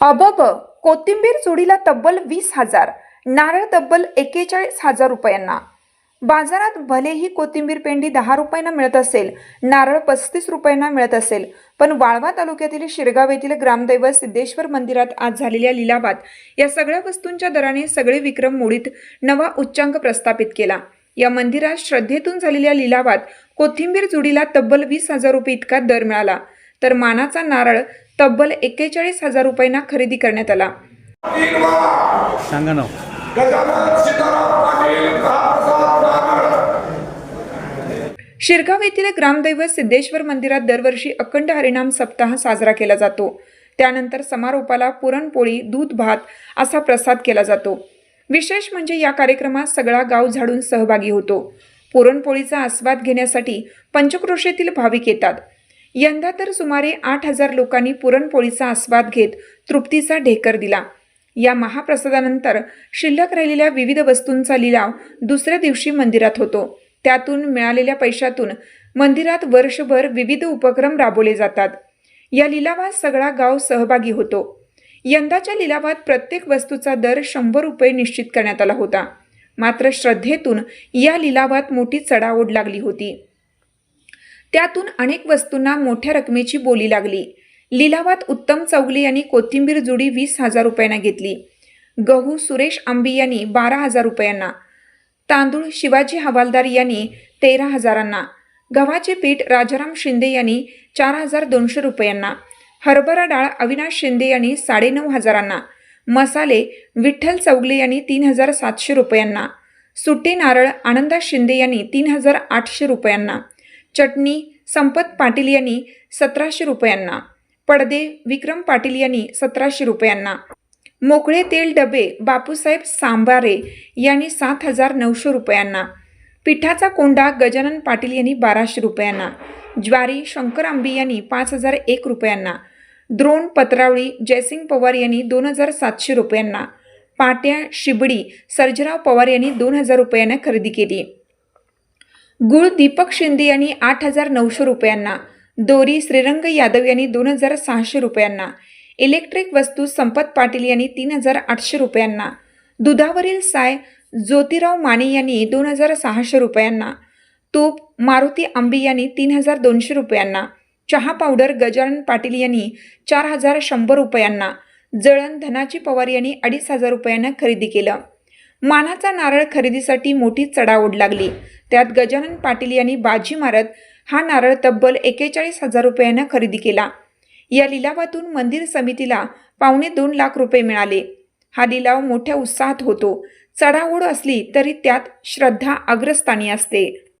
अबब कोथिंबीर जोडीला तब्बल वीस हजार नारळ तब्बल एक्केचाळीस हजार रुपयांना. बाजारात भलेही कोथिंबीर पेंडी दहा रुपयांना मिळत असेल नारळ पस्तीस रुपयांना मिळत असेल पण वाळवा तालुक्यातील शिरगाव येथील ग्रामदैवत सिद्धेश्वर मंदिरात आज झालेल्या लिलावात या सगळ्या वस्तूंच्या दराने सगळे विक्रम मोडीत नवा उच्चांक प्रस्थापित केला. या मंदिरात श्रद्धेतून झालेल्या लिलावात कोथिंबीर जुडीला तब्बल वीस हजार रुपये इतका दर मिळाला. तर मानाचा नारळ तब्बल एक्केचाळीस हजार रुपयांना खरेदी करण्यात आला. सांगा ना. शिरगाव येथील ग्रामदैवत सिद्धेश्वर मंदिरात दरवर्षी अखंड हरिनाम सप्ताह साजरा केला जातो. त्यानंतर समारोपाला पुरणपोळी दूध भात असा प्रसाद केला जातो. विशेष म्हणजे या कार्यक्रमात सगळा गाव झाडून सहभागी होतो. पुरणपोळीचा आस्वाद घेण्यासाठी पंचक्रोशीतील भाविक येतात. यंदा तर सुमारे आठ हजार लोकांनी पुरणपोळीचा आस्वाद घेत तृप्तीचा ढेकर दिला. या महाप्रसादानंतर शिल्लक राहिलेल्या विविध वस्तूंचा लिलाव दुसऱ्या दिवशी मंदिरात होतो. त्यातून मिळालेल्या पैशातून मंदिरात वर्षभर विविध उपक्रम राबवले जातात. या लिलावात सगळा गाव सहभागी होतो. यंदाच्या लिलावात प्रत्येक वस्तूचा दर शंभर रुपये निश्चित करण्यात आला होता. मात्र श्रद्धेतून या लिलावात मोठी चढाओढ लागली होती. त्यातून अनेक वस्तूंना मोठ्या रकमेची बोली लागली. लिलावात उत्तम चौगले यांनी कोथिंबीर जुडी वीस हजार रुपयांना घेतली. गहू सुरेश आंबी यांनी बारा हजार रुपयांना. तांदूळ शिवाजी हवालदार यांनी तेरा हजारांना. गव्हाचे पीठ राजाराम शिंदे यांनी चार हजार दोनशे रुपयांना. हरभरा डाळ अविनाश शिंदे यांनी साडेनऊ हजारांना. मसाले विठ्ठल चौगले यांनी तीन हजार सातशे रुपयांना. सुट्टे नारळ आनंदा शिंदे यांनी तीन हजार आठशे रुपयांना. चटणी संपत पाटील यांनी सतराशे रुपयांना पडदे विक्रम पाटील यांनी सतराशे रुपयांना मोकळे तेल डबे बापूसाहेब सांबारे यांनी सात हजार नऊशे रुपयांना पिठाचा कोंडा गजानन पाटील यांनी बाराशे रुपयांना ज्वारी शंकर आंबी यांनी पाच हजार एक रुपयांना द्रोण पत्रावळी जयसिंग पवार यांनी दोन हजार सातशे रुपयांना पाट्या शिबडी सर्जराव पवार यांनी दोन हजार रुपयांना खरेदी केली. गुळ दीपक शिंदे यांनी आठ हजार नऊशे रुपयांना दोरी श्रीरंग यादव यांनी दोन हजार सहाशे रुपयांना इलेक्ट्रिक वस्तू संपत पाटील यांनी तीन हजार आठशे रुपयांना दुधावरील साय ज्योतिराव माने यांनी दोन हजार सहाशे रुपयांना तूप मारुती आंबी यांनी तीन हजार दोनशे रुपयांना चहा पावडर गजानन पाटील यांनी चार हजार शंभर रुपयांना जळण धनाजी पवार यांनी अडीच हजार रुपयांना खरेदी केलं. मानाचा नारळ खरेदीसाठी मोठी चढाओढ लागली. त्यात गजानन पाटील यांनी बाजी मारत हा नारळ तब्बल एकेचाळीस हजार रुपयांना खरेदी केला. या लिलावातून मंदिर समितीला पावणे दोन लाख रुपये मिळाले. हा लिलाव मोठ्या उत्साहात होतो. चढाओढ असली तरी त्यात श्रद्धा अग्रस्थानी असते.